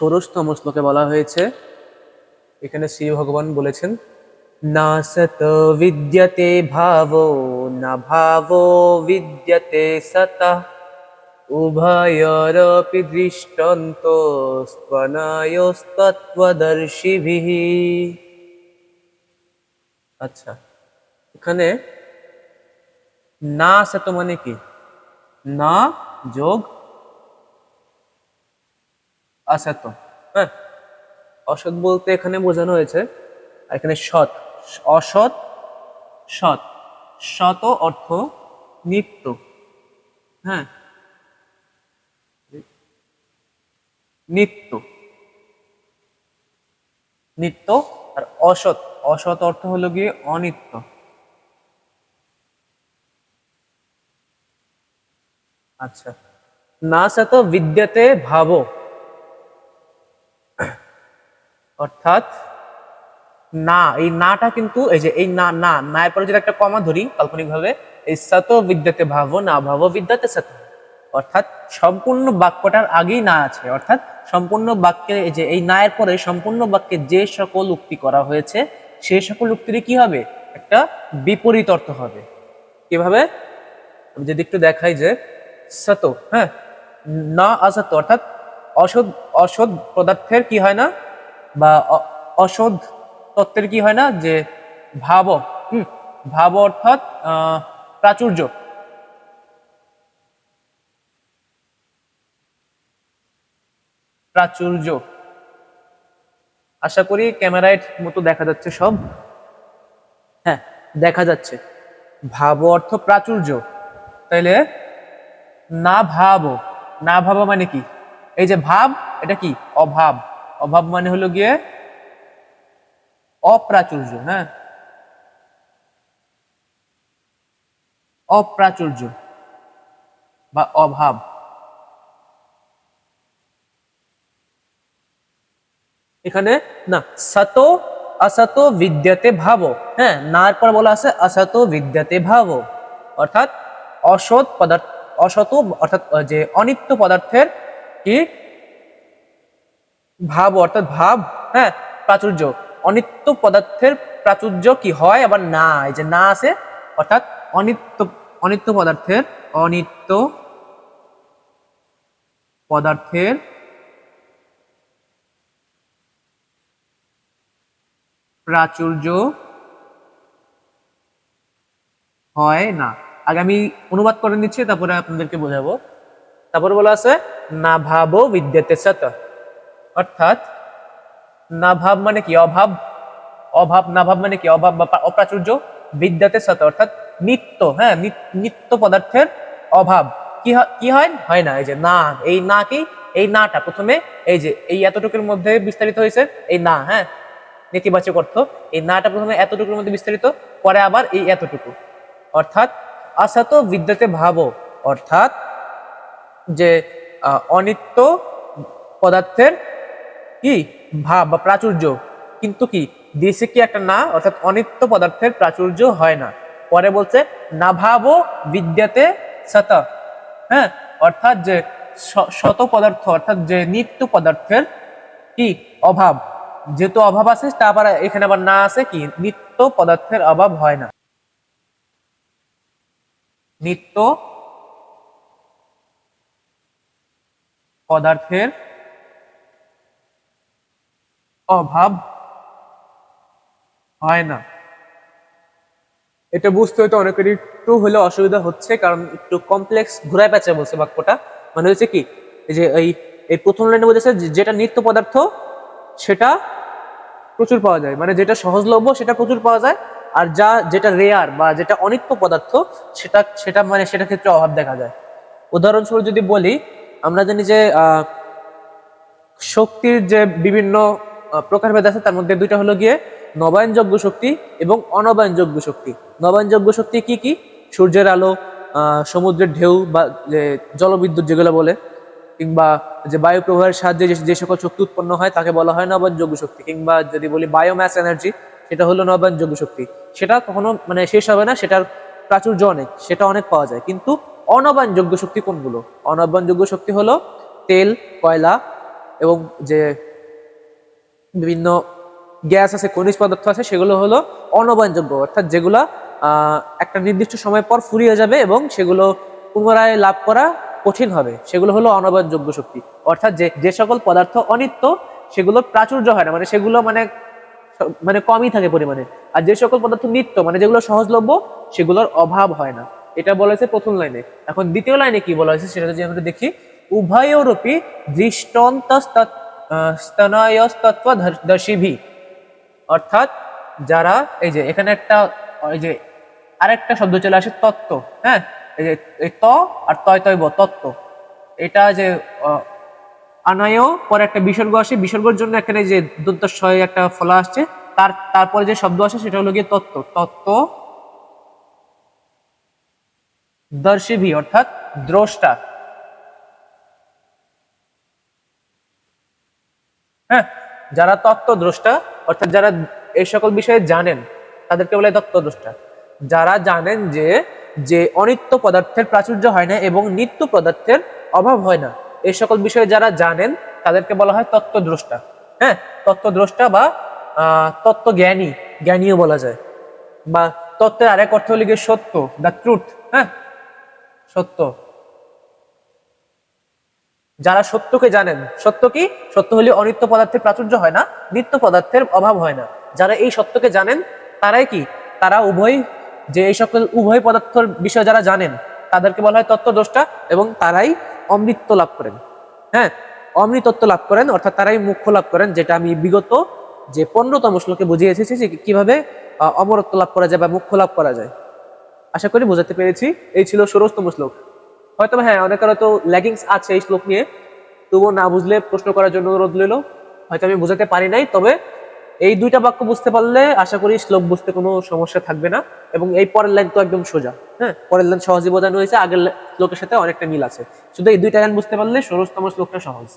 ষোড়শতম শ্লোকে বলা হয়েছে, এখানে শ্রী ভগবান বলেছেন, না সত বিদ্যতে ভাবো, না ভাবো বিদ্যতে সতা। উভয়রপি দৃষ্টন্ত স্তনায়স্তত্ত্বদর্শিভিঃ আচ্ছা এখানে না সত মানে কি? না যোগ অসত হ্যাঁ অসৎ বলতে এখানে বোঝানো হয়েছে, আর এখানে সৎ, অসৎ, সৎ শত অর্থ নিত্য। হ্যাঁ নিত্য। নিত্য আর অসৎ অসৎ অর্থ হলো গিয়ে অনিত্য। আচ্ছা না সত বিদ্যাতে ভাবো। অর্থাৎ না, এই নাটা কিন্তু এই যে এই না না না এর পরে যদি একটা কমা ধরি কাল্পনিক ভাবে এই সত বিদ্যাতে ভাবো, না ভাবো বিদ্যাতে সত। অর্থাৎ সম্পূর্ণ বাক্যটার আগেই না আছে, অর্থাৎ সম্পূর্ণ বাক্যে যে এই না এর পরে সম্পূর্ণ বাক্যে যে সকল উক্তি করা হয়েছে সেই সকল উক্তির কি হবে? একটা বিপরীত অর্থ হবে। কীভাবে? আমি যদি একটু দেখাই যে সত হ্যাঁ না, অসত, অর্থাৎ অসৎ অসৎ পদার্থের কি হয় না? বা অসৎ তত্ত্বের কি হয় না? যে ভাব, হুম, ভাব অর্থাৎ প্রাচুর্য। প্রাচুর্য। আশা করি ক্যামেরায় মতো দেখা যাচ্ছে সব। হ্যাঁ দেখা যাচ্ছে। ভাব অর্থ প্রাচুর্য। তাইলে, না ভাবো। না ভাবো মানে কি? এই যে ভাব, এটা কি? অভাব। অভাব মানে হলো গিয়ে অপ্রাচুর্য হ্যাঁ? অপ্রাচুর্য বা অভাব। এখানে না, সত অসত বিদ্যাতে ভাবো হ্যাঁ? না এর পর বলা আছে অসত বিদ্যাতে ভাবো। অর্থাৎ অসৎ পদার্থ অসত অর্থাৎ, যে অনিত্য পদার্থের কি ভাব অর্থাৎ ভাব হ্যাঁ প্রাচুর্য। অনিত্য পদার্থের প্রাচুর্য কি হয় আবার না? এই যে না আছে, অর্থাৎ অনিত্য অনিত্য পদার্থের অনিত্য পদার্থের প্রাচুর্য হয় না। আগে আমি অনুবাদ করে নিচ্ছি, তারপরে আপনাদেরকে বোঝাবো। তারপরে বলা আছে, না ভাবো বিদ্যাতে সত। অর্থাৎ না ভাব মানে কি? অভাব। অভাব না ভাব মানে কি? অভাব অপ্রাচুর্য বিদ্যাতে সত, অর্থাৎ নিত্য হ্যাঁ নিত- নিত্য পদার্থের অভাব। কি কি হয়? হয় না, এই যে না, এই না কি? এই নাটা। প্রথমে এই যে, এই এতটুকুর মধ্যে বিস্তারিত হয়েছে, এই না হ্যাঁ নেতিবাচক অর্থ। এই নাটা প্রথমে এতটুকুর মধ্যে বিস্তারিত, পরে আবার এই এতটুকু। অর্থাৎ আসাত বিদ্যাতে ভাবো, অর্থাৎ যে অনিত্য পদার্থের কি? ভাব বা প্রাচুর্য। কিন্তু কি? দিয়েছে কি একটা না, অর্থাৎ অনিত্য পদার্থের প্রাচুর্য হয় না। পরে বলছে না ভাবো বিদ্যাতে সত। হ্যাঁ? অর্থাৎ যে শত পদার্থ, অর্থাৎ যে নিত্য পদার্থের কি? অভাব। যেহেতু অভাব আছে তারপর এখানে আবার না আছে কি? নিত্য পদার্থের অভাব হয় না। নিত্য পদার্থের অভাব হয় না। এটা বুঝতে হয়তো অনেকেরই একটু হলে অসুবিধা হচ্ছে, কারণ একটু কমপ্লেক্স ঘুরায় পেঁচে বলছে বাক্যটা। মানে হচ্ছে কি, এই যে এই এই প্রথম লাইনে বলেছে যেটা নিত্য পদার্থ, সেটা প্রচুর পাওয়া যায়। মানে যেটা সহজলভ্য, সেটা প্রচুর পাওয়া যায়। আর যা, যেটা রেয়ার বা যেটা অনিত্য পদার্থ, সেটা সেটা মানে সেটা ক্ষেত্রে অভাব দেখা যায়। উদাহরণস্বরূপ যদি বলি, আমরা জানি যে শক্তির যে বিভিন্ন প্রকারভেদ আছে। তার মধ্যে দুইটা হলো গিয়ে নবায়নযোগ্য শক্তি এবং অনবায়নযোগ্য শক্তি। নবায়নযোগ্য শক্তি কি কি? সূর্যের আলো সমুদ্রের ঢেউ বা যে জলবিদ্যুৎ যেগুলো বলে, কিংবা যে বায়ু প্রবাহের সাহায্যে যে- সকল শক্তি উৎপন্ন হয়, তাকে বলা হয় নবায়নযোগ্য শক্তি। কিংবা যদি বলি বায়োম্যাস এনার্জি সেটা হলো নবায়নযোগ্য শক্তি। সেটা কখনো মানে শেষ হবে না, সেটার প্রাচুর্য অনেক, সেটা অনেক পাওয়া যায়। কিন্তু অনবায়নযোগ্য শক্তি কোনগুলো? অনবায়নযোগ্য শক্তি হলো তেল, কয়লা এবং যে বিভিন্ন গ্যাস আছে, খনিজ পদার্থ আছে, সেগুলো হলো অনবায়নযোগ্য অর্থাৎ যেগুলা একটা নির্দিষ্ট সময় পর ফুরিয়ে যাবে এবং সেগুলো পুনরায় লাভ করা কঠিন হবে। সেগুলো হলো অনবায়নযোগ্য শক্তি। অর্থাৎ যে যে সকল পদার্থ অনিত্য সেগুলোর প্রাচুর্য হয় না মানে সেগুলো মানে মানে কমই থাকে পরিমাণে। আর যে সকল পদার্থ নিত্য মানে যেগুলো সহজলভ্য, সেগুলোর অভাব হয় না। এটা বলা হয়েছে প্রথম লাইনে। এখন দ্বিতীয় লাইনে কি বলা হয়েছে, সেটা যদি আমরা দেখি, উভয়োরূপী দৃষ্টন্তস্তনয়স্তত্ব দর্শিভি অর্থাৎ যারা এই যে এখানে একটা এই যে আরেকটা শব্দ চলে আসে তত্ত্ব হ্যাঁ? এই যে এই ত আর তয় তয় তত্ত্ব। এটা যে আহ, আনায়ও পরে একটা বিসর্গ আসে বিসর্গের জন্য এখানে যে দন্তস্বয় একটা ফলা আসছে তার তারপরে যে শব্দ আসে সেটা হলো গিয়ে তত্ত্ব। তত্ত্ব দর্শিভি অর্থাৎ দ্রষ্টা। যারা তত্ত্বদ্রষ্টা, অর্থাৎ যারা এই সকল বিষয়ে জানেন, তাদেরকে বলে তত্ত্বদ্রষ্টা। যারা জানেন যে যে অনিত্য পদার্থের প্রাচুর্য হয় না এবং নিত্য পদার্থের অভাব হয় না, এই সকল বিষয়ে যারা জানেন, তাদেরকে বলা হয় তত্ত্বদ্রষ্টা। হ্যাঁ তত্ত্বদ্রষ্টা বা তত্ত্বজ্ঞানী, জ্ঞানীও বলা যায়। বা তত্ত্বের আরেক অর্থ হলো গিয়ে সত্য, দ্য ট্রুথ হ্যাঁ সত্য। যারা সত্যকে জানেন, সত্য কি? সত্য হলে অনিত্য পদার্থের প্রাচুর্য হয় না, নিত্য পদার্থের অভাব হয় না। যারা এই সত্যকে জানেন, তারাই কি? তারা উভয়, যে এই সকল উভয় পদার্থের বিষয়ে যারা জানেন, তাদেরকে বলা হয় তত্ত্বদ্রষ্টা এবং তারাই অমৃত্য লাভ করেন। হ্যাঁ অমৃতত্ব লাভ করেন, অর্থাৎ তারাই মুখ্য লাভ করেন, যেটা আমি বিগত যে পনেরোতম শ্লোকে বুঝিয়ে এসেছি যে কীভাবে অমরত্ব লাভ করা যায় বা মুখ্য লাভ করা যায়। আশা করি বোঝাতে পেরেছি। এই ছিল ষোড়শতম শ্লোক। হয়তো হ্যাঁ অনেকের হয়তো ল্যাগিংস আছে এই শ্লোক নিয়ে। তবুও না বুঝলে প্রশ্ন করার জন্য অনুরোধ রইল। হয়তো আমি বোঝাতে পারি নাই, তবে এই দুইটা বাক্য বুঝতে পারলে আশা করি শ্লোক বুঝতে কোনো সমস্যা থাকবে না এবং এই পরের লাইন তো একদম সোজা। হ্যাঁ পরের লাইন সহজে বোঝানো হয়েছে, আগের শ্লোকের সাথে অনেকটা মিল আছে। শুধু এই দুইটা লাইন বুঝতে পারলে সরস্তম শ্লোকটা সহজ।